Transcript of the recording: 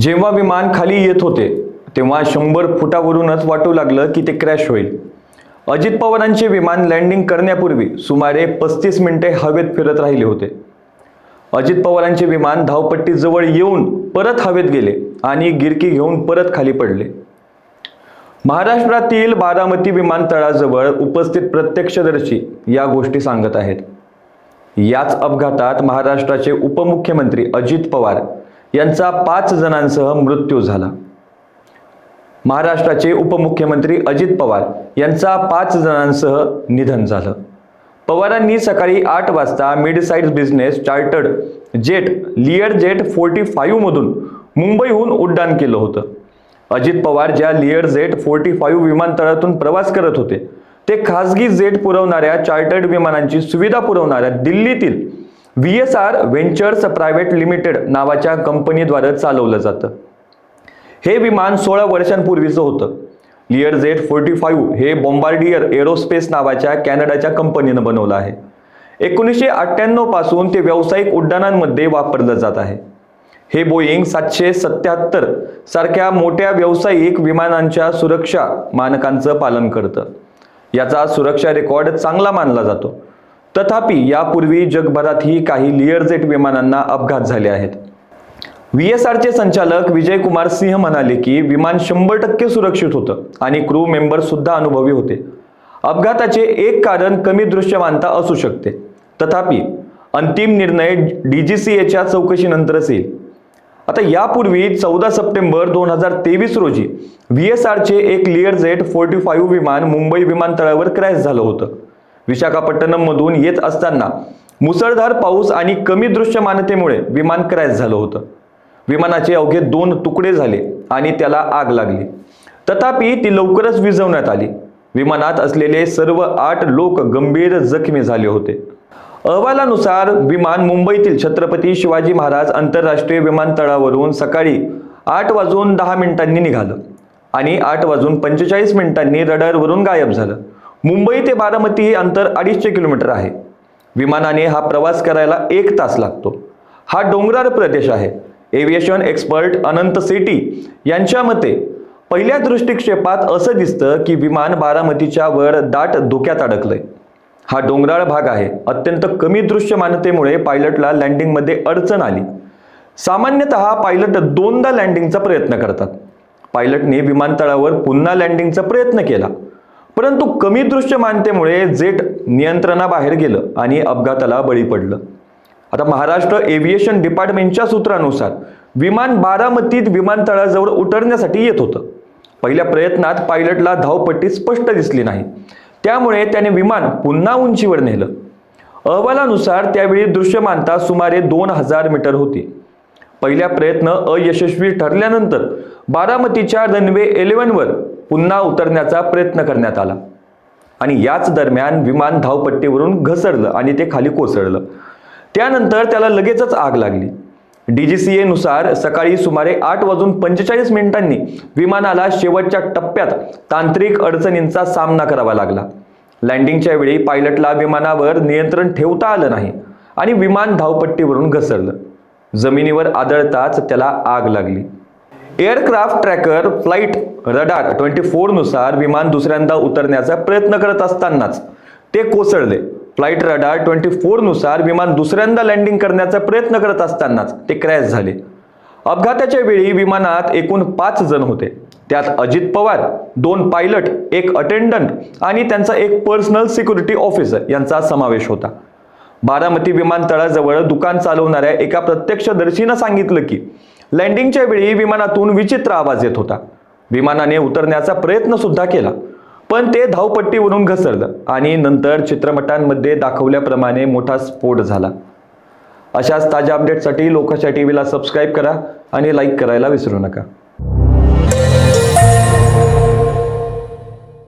जेव्हा विमान खाली येत होते तेव्हा शंभर फुटावरूनच वाटू लागलं की ते क्रॅश होईल. अजित पवारांचे विमान लँडिंग करण्यापूर्वी सुमारे पस्तीस मिनिटे हवेत फिरत राहिले होते. अजित पवारांचे विमान धावपट्टीजवळ येऊन परत हवेत गेले आणि गिरकी घेऊन परत खाली पडले. महाराष्ट्रातील बारामती विमानतळाजवळ उपस्थित प्रत्यक्षदर्शी या गोष्टी सांगत आहेत. याच अपघातात महाराष्ट्राचे उपमुख्यमंत्री अजित पवार यांचा पाच जणांसह मृत्यू झाला. महाराष्ट्राचे उपमुख्यमंत्री अजित पवार यांचा पाच जणांसह निधन झालं. पवारांनी सकाळी आठ वाजता mid size business chartered jet Lear jet forty फाईव्हमधून मुंबईहून उड्डाण केलं होतं. अजित पवार ज्या लिअर जेट फोर्टी फाईव्ह विमानतळातून प्रवास करत होते ते खासगी जेट पुरवणाऱ्या चार्टर्ड विमानांची सुविधा पुरवणाऱ्या दिल्लीतील V S R ventures private limited नावाच्या कंपनीद्वारे चालवलं जातं. हे विमान सोळा वर्षांपूर्वीचं होतं. लिअर झेड फोर्टी फाईव्ह हे बॉम्बार्डियर एरोस्पेस नावाच्या कॅनडाच्या कंपनीनं बनवलं आहे. एकोणीसशे अठ्ठ्याण्णवपासून ते व्यावसायिक उड्डाणांमध्ये वापरलं जात आहे. हे बोईंग सातशे सत्याहत्तर सारख्या मोठ्या व्यावसायिक विमानांच्या सुरक्षा मानकांचं पालन करतं. याचा सुरक्षा रेकॉर्ड चांगला मानला जातो. तथापि यापूर्वी जगभरातही काही लिअरजेट विमानांना अपघात झाले आहेत. व्ही एस आरचे संचालक विजय कुमार सिंह म्हणाले की विमान शंभर टक्के सुरक्षित होतं आणि क्रू मेंबर सुद्धा अनुभवी होते. अपघाताचे एक कारण कमी दृश्यमानता असू शकते. तथापि अंतिम निर्णय डीजीसीएच्या चौकशीनंतरच येईल. आता यापूर्वी चौदा सप्टेंबर दोन हजार तेवीस रोजी व्ही एस आरचे एक लिअरजेट फोर्टी फाईव्ह विमान मुंबई विमानतळावर क्रॅश झालं होतं. विशाखापट्टणममधून येत असताना मुसळधार पाऊस आणि कमी दृश्यमानतेमुळे विमान क्रॅश झालं होतं. विमानाचे अवघे दोन तुकडे झाले आणि त्याला आग लागली. तथापि ती लवकरच विझवण्यात आली. विमानात असलेले सर्व आठ लोक गंभीर जखमी झाले होते. अहवालानुसार विमान मुंबईतील छत्रपती शिवाजी महाराज आंतरराष्ट्रीय विमानतळावरून सकाळी आठ वाजून दहा मिनिटांनी निघालं आणि आठ वाजून पंचेचाळीस मिनिटांनी रडारवरून गायब झालं. मुंबई ते बारामती हे अंतर अडीचशे किलोमीटर आहे. विमानाने हा प्रवास करायला एक तास लागतो. हा डोंगराळ प्रदेश आहे. एव्हिएशन एक्सपर्ट अनंत सेटी यांच्या मते पहिल्या दृष्टिक्षेपात असं दिसतं की विमान बारामतीच्या वर दाट धोक्यात अडकलंय. हा डोंगराळ भाग आहे. अत्यंत कमी दृश्यमानतेमुळे पायलटला लँडिंगमध्ये अडचण आली. सामान्यतः पायलट दोनदा लँडिंगचा प्रयत्न करतात. पायलटने विमानतळावर पुन्हा लँडिंगचा प्रयत्न केला. परंतु कमी दृश्यमानतेमुळे जेट नियंत्रणाबाहेर गेलं आणि अपघाताला बळी पडलं. आता महाराष्ट्र एव्हिएशन डिपार्टमेंटच्या सूत्रानुसार विमान बारामतीत विमानतळाजवळ उतरण्यासाठी येत होतं. पहिल्या प्रयत्नात पायलटला धावपट्टी स्पष्ट दिसली नाही. त्यामुळे त्याने विमान पुन्हा उंचीवर नेलं. अहवालानुसार त्यावेळी दृश्यमानता सुमारे दोन हजार मीटर होती. पहिल्या प्रयत्न अयशस्वी ठरल्यानंतर बारामतीच्या रनवे इलेव्हनवर पुन्हा उतरण्याचा प्रयत्न करण्यात आला. आणि याच दरम्यान विमान धावपट्टीवरून घसरलं आणि ते खाली कोसळलं. त्यानंतर त्याला लगेचच आग लागली. डीजीसीए नुसार सकाळी सुमारे आठ वाजून पंचेचाळीस मिनिटांनी विमानाला शेवटच्या टप्प्यात तांत्रिक अडचणींचा सामना करावा लागला. लँडिंगच्या वेळी पायलटला विमानावर नियंत्रण ठेवता आलं नाही आणि विमान धावपट्टीवरून घसरलं. जमिनीवर आदळताच त्याला आग लागली. Aircraft tracker flight radar twenty फोरनुसार विमान दुसऱ्यांदा उतरण्याचा प्रयत्न करत असतानाच ते कोसळले. फ्लाईट रडार ट्वेंटी फोरनुसार विमान दुसऱ्यांदा लँडिंग करण्याचा प्रयत्न करत असतानाच ते क्रॅश झाले. अपघाताच्या वेळी विमानात एकूण पाच जण होते. त्यात अजित पवार दोन पायलट एक अटेंडंट आणि त्यांचा एक पर्सनल सिक्युरिटी ऑफिसर यांचा समावेश होता. बारामती विमानतळाजवळ दुकान चालवणाऱ्या एका प्रत्यक्षदर्शीनं सांगितलं की लँडिंगच्या वेळी विमानातून विचित्र आवाज येत होता. विमानाने उतरण्याचा प्रयत्न सुद्धा केला. पण ते धावपट्टीवरून घसरलं आणि नंतर चित्रपटांमध्ये दाखवल्याप्रमाणे मोठा स्फोट झाला. अशाच ताज्या अपडेटसाठी लोकशा टी व्हीला सबस्क्राईब करा आणि लाईक करायला विसरू नका.